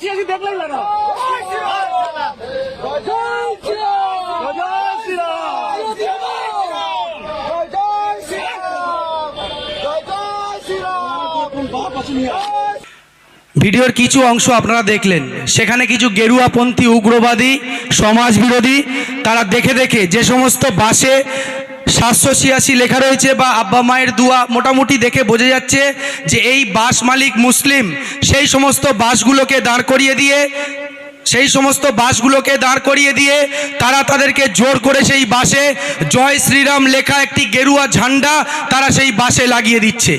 ছিয়াশি ভিডিওর কিছু অংশ আপনারা দেখলেন। সেখানে কিছু গেরুয়াপন্থী উগ্রবাদী সমাজ বিরোধী তারা দেখে দেখে যে সমস্ত বাসে সাতশো ছিয়াশি লেখা রয়েছে বা আব্বা মায়ের দুয়া মোটামুটি দেখে বোঝা যাচ্ছে যে এই বাস মালিক মুসলিম, সেই সমস্ত বাসগুলোকে দাঁড় করিয়ে দিয়ে, সেই সমস্ত বাসগুলোকে দাঁড় করিয়ে দিয়ে তারা তাদেরকে জোর করে সেই বাসে জয় শ্রীরাম লেখা একটি গেরুয়া ঝান্ডা তারা সেই বাসে লাগিয়ে দিচ্ছে।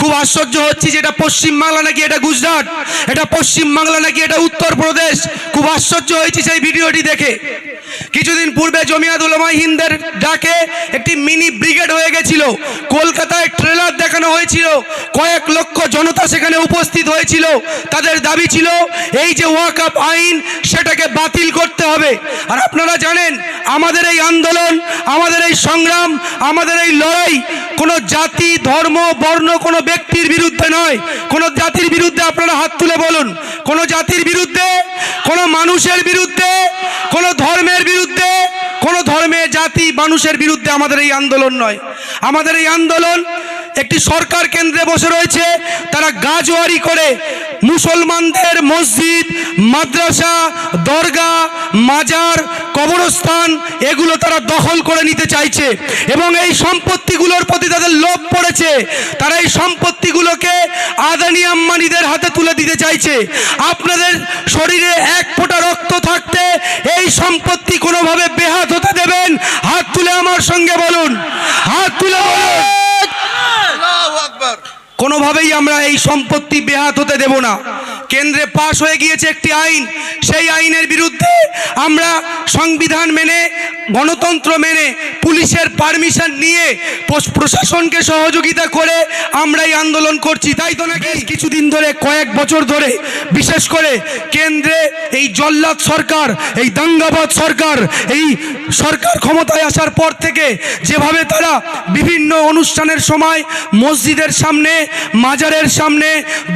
খুব আশ্চর্য হচ্ছে যে এটা পশ্চিমবাংলা নাকি এটা গুজরাট, এটা পশ্চিমবাংলা নাকি এটা উত্তরপ্রদেশ, খুব আশ্চর্য হয়েছে সেই ভিডিওটি দেখে। কিছুদিন পূর্বে জমিয়াত উলামা হিন্দের ডাকে একটি মিনি ব্রিগেড হয়ে গেছিল। কলকাতায় ট্রেলার দেখানো হয়েছিল। কয়েক লক্ষ জনতা সেখানে উপস্থিত হয়েছিল। তাদের দাবি ছিল, এই যে ওয়াকআপ আইন, সেটাকে বাতিল করতে হবে। আর আপনারা জানেন, আমাদের এই আন্দোলন, আমাদের এই সংগ্রাম, আমাদের এই লড়াই কোনো জাতি, ধর্ম, বর্ণ, কোনো ব্যক্তির বিরুদ্ধে নয়। কোনো জাতির বিরুদ্ধে আপনারা হাত তুলে বলুন। কোনো জাতির বিরুদ্ধে, কোনো মানুষের বিরুদ্ধে, কোনো ধর্মের জাতি মানুষের বিরুদ্ধে আমাদের এই আন্দোলন নয়। আমাদের এই আন্দোলন একটি সরকার কেন্দ্রে বসে রয়েছে। তারা গাজোয়ারি করে। মুসলমানদের মসজিদ, মাদ্রাসা দরগা মাজার, কবরস্থান, এগুলো তারা দখল করে নিতে চাইছে। এবং এই সম্পত্তিগুলোর প্রতি তাদের লোভ পড়েছে। তারা এই সম্পত্তিগুলোকে আদানি আম্বানিদের হাতে তুলে দিতে চাইছে। আপনাদের শরীরে এক ফোঁটা রক্ত থাকতে এই সম্পত্তি কোনোভাবে বেহাত হতে দেবেন। হাত তুলে আমার সঙ্গে বলুন। হাত তুলে বলুন। কোনোভাবেই আমরা এই সম্পত্তি বেহাত হতে দেব না। কেন্দ্রে পাশ হয়ে গিয়েছে একটি আইন। সেই আইনের বিরুদ্ধে আমরা সংবিধান মেনে, গণতন্ত্র মেনে, পুলিশের পারমিশন নিয়ে প্রশাসনকে সহযোগিতা করে আমরা এই আন্দোলন করছি। তাই তো নাকি? কিছুদিন ধরে, কয়েক বছর ধরে, বিশেষ করে কেন্দ্রে এই জল্লাদ সরকার, এই দাঙ্গাবাদ সরকার, এই সরকার ক্ষমতায় আসার পর থেকে যেভাবে তারা বিভিন্ন অনুষ্ঠানের সময় মসজিদের সামনে মাজারের সামনে,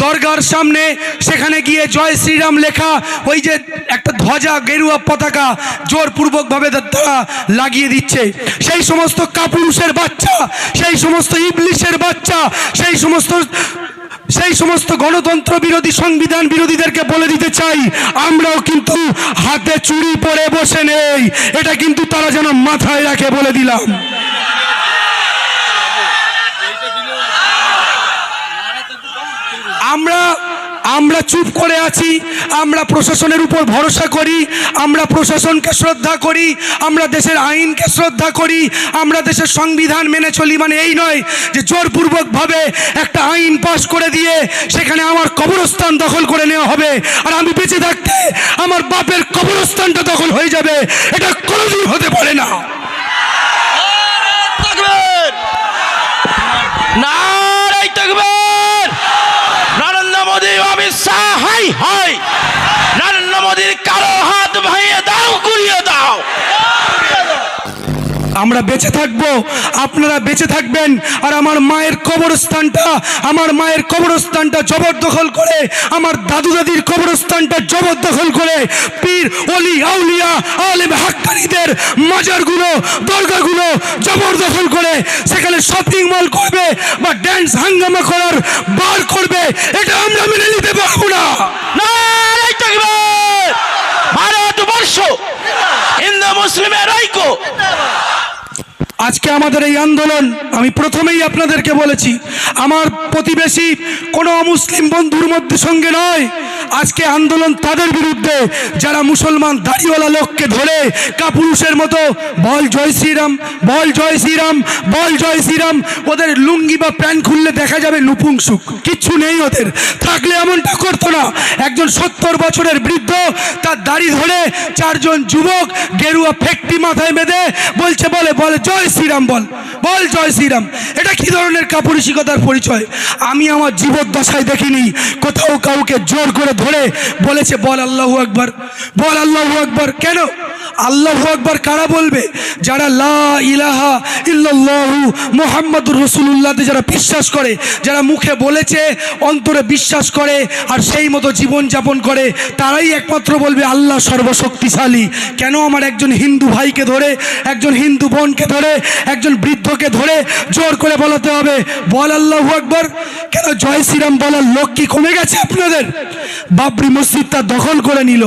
দরগার সামনে, সেখানে গিয়ে জয় শ্রীরাম লেখা, ওই যে একটা ধ্বজা গেরুয়া পতাকা জোরপূর্বকভাবে তারা লাগিয়ে দিচ্ছে। সেই সমস্ত কাপুরুষের বাচ্চা, সেই সমস্ত ইবলিশের বাচ্চা, সেই সমস্ত সেই সমস্ত গণতন্ত্র বিরোধী, সংবিধান বিরোধীদেরকে বলে দিতে চাই, আমরাও কিন্তু হাতে চুরি পরে বসে নেই। এটা কিন্তু তারা যেন মাথায় রাখে বলে দিলাম। আমরা আমরা চুপ করে আছি আমরা প্রশাসনের উপর ভরসা করি আমরা প্রশাসনকে শ্রদ্ধা করি আমরা দেশের আইনকে শ্রদ্ধা করি আমরা দেশের সংবিধান মেনে চলি মানে এই নয় যে জোরপূর্বকভাবে একটা আইন পাশ করে দিয়ে সেখানে আমার কবরস্থান দখল করে নেওয়া হবে। আর আমি বেঁচে থাকতে আমার বাপের কবরস্থানটা দখল হয়ে যাবে। এটা কোনোদিন হতে পারে না। থাকবেন নারাই থাকবেন নরেন্দ্র মোদী অমিত হাই নরেন্দ্র মোদীর কারও হাত ভাইয়ে আমরা বেঁচে থাকব, আপনারা বেঁচে থাকবেন। আর আমার মায়ের কবরস্থানটা, আমার মায়ের কবরস্থানটা জবরদখল করে, আমার দাদু দাদির কবরস্থানটা জবরদখল করে, পীর অলি আউলিয়া, আলেম, হাক্কানিদের মাজারগুলো, দরগাগুলো জবরদখল করে, সেখানে শপিং মল করবে বা ড্যান্স হাঙ্গামা করার বার করবে, এটা আমরা মেনে নিতে পারব না। ভারতবর্ষ, হিন্দু মুসলিমের ঐক্য আজকে আমাদের এই আন্দোলন, আমি প্রথমেই আপনাদেরকে বলেছি, আমার প্রতিবেশী কোনো অমুসলিম বন্ধুর মধ্যে সঙ্গে নয়। আজকে আন্দোলন তাদের বিরুদ্ধে, যারা মুসলমান দাড়িওয়ালা লোককে ধরে কাপুরুষের মতো, বল জয় শ্রীরাম, বল জয় শ্রীরাম, বল জয় শ্রীরাম, ওদের লুঙ্গি বা প্যান্ট খুললে দেখা যাবে নুপুংসুক কিচ্ছু নেই ওদের। থাকলে এমনটা করতো না। একজন সত্তর বছরের বৃদ্ধ, তার দাড়ি ধরে চারজন যুবক গেরুয়া ফেকটি মাথায় বেঁধে বলছে, বলে বলে, জয় শ্রীরাম বল বল জয় শ্রীরাম। এটা কি ধরনের কাপুরুষিকতার পরিচয়? আমি আমার জীবদ্দশায় দেখিনি, কোথাও কাউকে জোর করে করে ধরে বলেছে, বল আল্লাহু আকবার, বল আল্লাহু আকবার। কেন? আল্লাহু আকবার কারা বলবে? যারা লা ইলাহা ইল্লাল্লাহু মুহাম্মাদুর রাসূলুল্লাহতে যারা বিশ্বাস করে, যারা মুখে বলেছে, অন্তরে বিশ্বাস করে আর সেই মতো জীবন যাপন করে, তারাই একমাত্র বলবে, আল্লাহ সর্বশক্তিশালী। কেন আমার একজন হিন্দু ভাইকে ধরে, একজন হিন্দু বোনকে ধরে, একজন বৃদ্ধকে ধরে জোর করে বলাতে হবে? বল আল্লাহু আকবার। কেন জয় শ্রীরাম বলার লোক কি কমে গেছে আপনাদের? বাবরি মসজিদটা দখল করে নিল।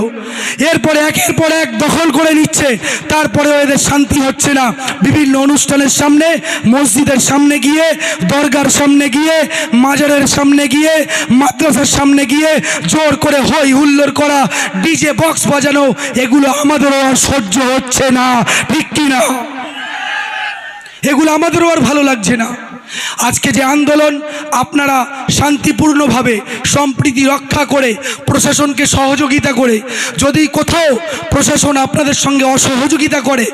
এরপরে একের পর এক দখল করে নিচ্ছে। তারপরেও এদের শান্তি হচ্ছে না। বিভিন্ন অনুষ্ঠানের সামনে, মসজিদের সামনে গিয়ে, দরগার সামনে গিয়ে, মাজারের সামনে গিয়ে, মাদ্রাসার সামনে গিয়ে জোর করে হই হুল্লোড় করা, ডিজে বক্স বাজানো, এগুলো আমাদেরও আর সহ্য হচ্ছে না। ঠিক কি না এগুলো আমাদেরও আর ভালো লাগছে না। আজকে যে আন্দোলন আপনারা শান্তিপূর্ণভাবে সম্প্রীতি রক্ষা করে, প্রশাসনকে সহযোগিতা করে, যদি কোথাও প্রশাসন আপনাদের সঙ্গে অসহযোগিতা করে,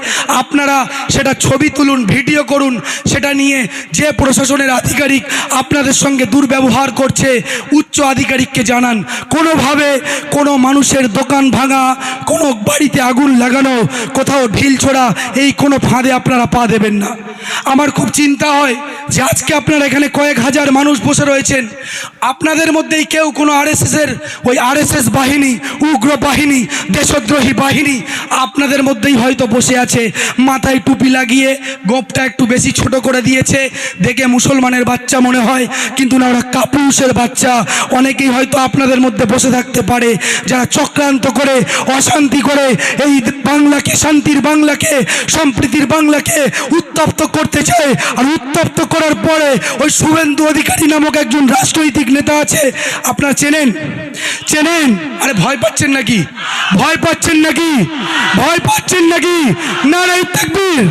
আপনারা সেটা ছবি তুলুন, ভিডিও করুন, সেটা নিয়ে যে প্রশাসনের আধিকারিক আপনাদের সঙ্গে দুর্ব্যবহার করছে, উচ্চ আধিকারিককে জানান। কোনোভাবে কোনো মানুষের দোকান ভাঙা, কোনো বাড়িতে আগুন লাগানো, কোথাও ঢিল ছোড়া, এই কোনো ফাঁদে আপনারা পা দেবেন না। আমার খুব চিন্তা হয় যে আজকে আপনারা এখানে কয়েক হাজার মানুষ বসে রয়েছেন। আপনাদের মধ্যেই কেউ কোনো আরএসএসের ওই আরএসএস বাহিনী, উগ্র বাহিনী, দেশদ্রোহী বাহিনী আপনাদের মধ্যেই হয়তো বসে আছে। মাথায় টুপি লাগিয়ে গোপটা একটু বেশি ছোট করে দিয়েছে। দেখে মুসলমানের বাচ্চা মনে হয়, কিন্তু না, ওরা কাপুরুষের বাচ্চা। অনেকেই হয়তো আপনাদের মধ্যে বসে থাকতে পারে। যারা চক্রান্ত করে, অশান্তি করে, এই বাংলাকে, শান্তির বাংলাকে, সম্প্রীতির বাংলাকে উত্তপ্ত করতে চায়। আর উত্তপ্ত করার পরে ওই শুভেন্দু অধিকারী নামক একজন রাজনৈতিক নেতা আছে। আপনারা চেনেন? চেনেন? আরে ভয় পাচ্ছেন নাকি? ভয় পাচ্ছেন নাকি? ভয় পাচ্ছেন নাকি? নারাই তাকবীর!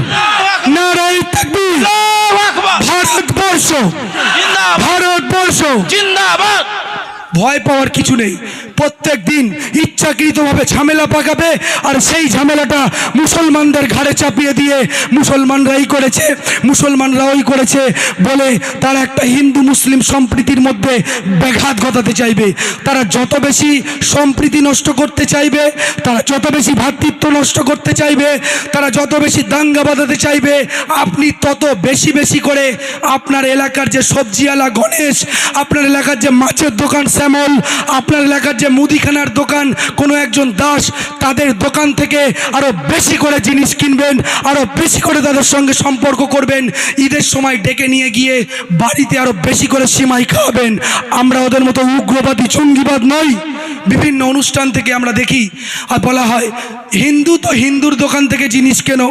আল্লাহু আকবার! ভারতবর্ষ! ভারতবর্ষ! ভয় পাওয়ার কিছু নেই। প্রত্যেক দিন ইচ্ছাকৃতভাবে ঝামেলা পাকাবে আর সেই ঝামেলাটা মুসলমানদের ঘাড়ে চাপিয়ে দিয়ে মুসলমানরাই করেছে, মুসলমানরা ওই করেছে বলে তারা একটা হিন্দু মুসলিম সম্প্রীতির মধ্যে ব্যাঘাত ঘটাতে চাইবে। তারা যত বেশি সম্প্রীতি নষ্ট করতে চাইবে, তারা যত বেশি ভ্রাতৃত্ব নষ্ট করতে চাইবে, তারা যত বেশি দাঙ্গা বাঁধাতে চাইবে, আপনি তত বেশি বেশি করে আপনার এলাকার যে সবজিওয়ালা গণেশ, আপনার এলাকার যে মাছের দোকান শ্যামল, আপনার এলাকার যে মুদিখানার দোকান, কোনো একজন দাস তাদের দোকান থেকে আরও বেশি করে জিনিস কিনবেন আরও বেশি করে তাদের সঙ্গে সম্পর্ক করবেন। ঈদের সময় ডেকে নিয়ে গিয়ে বাড়িতে আরও বেশি করে সীমাই খাওয়াবেন। আমরা ওদের মতো উগ্রবাদী জঙ্গিবাদ নই। বিভিন্ন অনুষ্ঠান থেকে আমরা দেখি আর বলা হয়, হিন্দু তো হিন্দুর দোকান থেকে জিনিস কেনো,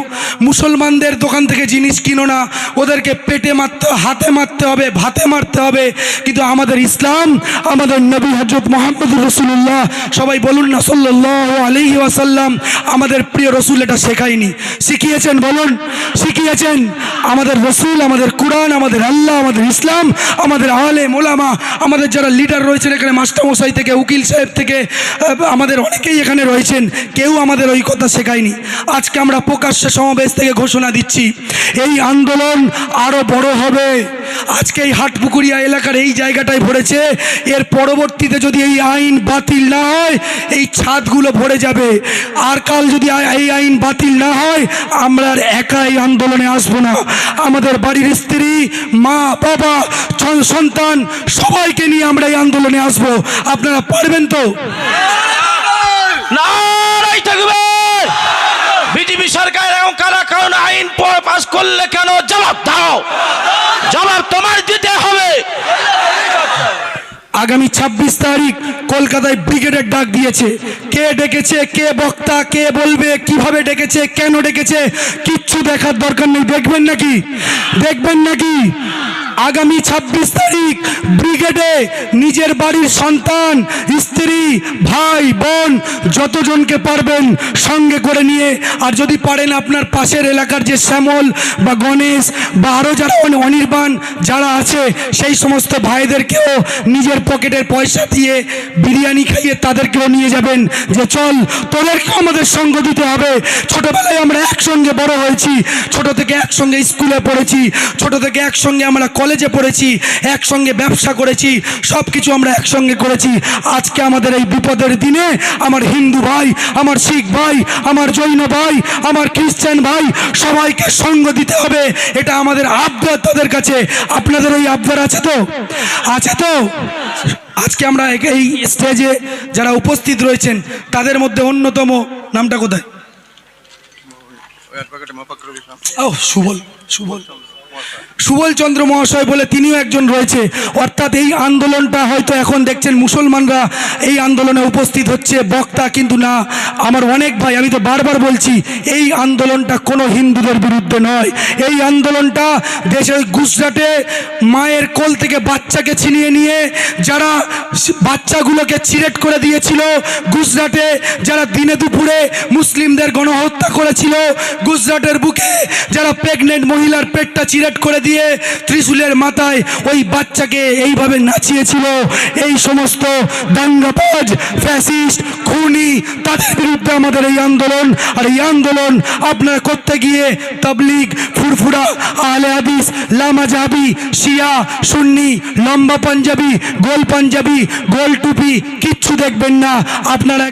মুসলমানদের দোকান থেকে জিনিস কিনো না, ওদেরকে পেটে মারতে, হাতে মারতে হবে, ভাতে মারতে হবে। কিন্তু আমাদের ইসলাম, আমাদের নবী হজরত মোহাম্মদ রসুল্লাহ সবাই বলুন না সাল্লাহ আলহি ওয়াসাল্লাম, আমাদের প্রিয় রসুল এটা শেখায়নি। শিখিয়েছেন, বলুন, শিখিয়েছেন। আমাদের রসুল, আমাদের কোরআন, আমাদের আল্লাহ, আমাদের ইসলাম, আমাদের আলে মোলামা আমাদের যারা লিডার রয়েছেন এখানে মাস্টারমশাই থেকে উকিল সাহেব থেকে আহ, আমাদের অনেকেই এখানে রয়েছেন কেউ আমাদের ওই কথা শেখায়নি। আজকে আমরা প্রকাশ্য সমাবেশ থেকে ঘোষণা দিচ্ছি এই আন্দোলন আরও বড় হবে। আজকে এই হাটপুকুরিয়া এলাকার এই জায়গাটায় ভরেছে। এর পরবর্তীতে যদি এই আইন বাতিল না হয়, এই ছাদগুলো ভরে যাবে। আর কাল যদি এই আইন বাতিল না হয়, আমরা আর একা এই আন্দোলনে আসব না। আমাদের বাড়ির স্ত্রী, মা, বাবা সন্তান, সবাইকে নিয়ে আমরা এই আন্দোলনে আসব। আপনারা পারবেন তো? থাকবে। বিজেপি সরকার এবং কারা কারণ আইন পাস করলে কেন? জবাব দাও। জবাব তোমার দিতে হবে। আগামী ২৬ তারিখ কলকাতায় ব্রিগেডের ডাক দিয়েছে। কে ডেকেছে, কে বক্তা, কে বলবে, কীভাবে ডেকেছে, কেন ডেকেছে, কিচ্ছু দেখার দরকার নেই। দেখবেন নাকি? দেখবেন নাকি? আগামী ২৬ তারিখ ব্রিগেডে নিজের বাড়ির সন্তান, স্ত্রী, ভাই, বোন যতজনকে পারবেন সঙ্গে করে নিয়ে। আর যদি পারেন আপনার পাশের এলাকার যে শ্যামল বা গণেশ বা আরও যারা অনি- অনির্বাণ যারা আছে, সেই সমস্ত ভাইদেরকেও নিজের পকেটের পয়সা দিয়ে বিরিয়ানি খাইয়ে তাদেরকেও নিয়ে যাবেন যে চল তোদেরকেও আমাদের সঙ্গ দিতে হবে। ছোটবেলায় আমরা একসঙ্গে বড় হয়েছি, ছোট থেকে একসঙ্গে স্কুলে পড়েছি, ছোট থেকে একসঙ্গে আমরা কলেজে পড়েছি একসঙ্গে ব্যবসা করেছি সব কিছু আমরা একসঙ্গে করেছি। আজকে আমাদের এই বিপদের দিনে আমার হিন্দু ভাই আমার শিখ ভাই আমার জৈন ভাই আমার খ্রিস্টান ভাই সবাইকে সঙ্গ দিতে হবে। এটা আমাদের আবদার তাদের কাছে। আপনাদের ওই আবদার আছে তো? আছে তো? আজকে আমরা এই স্টেজে যারা উপস্থিত রয়েছেন তাদের মধ্যে অন্যতম নামটা কোথায়? ও সুবল সুবল। সুবল চন্দ্র মহাশয় বলে তিনিও একজন রয়েছে। অর্থাৎ এই আন্দোলনটা হয়তো এখন দেখছেন মুসলমানরা এই আন্দোলনে উপস্থিত হচ্ছে, বক্তা কিন্তু না। আমার অনেক ভাই, আমি তো বারবার বলছি, এই আন্দোলনটা কোনো হিন্দুদের বিরুদ্ধে নয়। এই আন্দোলনটা দেশের গুজরাটে মায়ের কোল থেকে বাচ্চাকে ছিনিয়ে নিয়ে যারা বাচ্চাগুলোকে চিরেট করে দিয়েছিল গুজরাটে, যারা দিনে দুপুরে মুসলিমদের গণহত্যা করেছিল গুজরাটের বুকে, যারা প্রেগনেন্ট মহিলার পেটটা চিরেট করে দিয়ে ত্রিশূলের মাথায় ওই বাচ্চাকে এইভাবে নাচিয়েছিল। এই সমস্ত দাঙ্গাবাজ, ফ্যাসিস্ট, খুনি, তাদের বিরুদ্ধে আমাদের এই আন্দোলন। আর এই আন্দোলন আপনারা করতে গিয়ে তাবলিগ, ফুরফুরা, আহলে হাদিস, লামা জাহাবি, শিয়া, সুন্নি, লম্বা পাঞ্জাবি, গোল পাঞ্জাবি, গোল টুপি কিচ্ছু দেখবেন না। আপনারা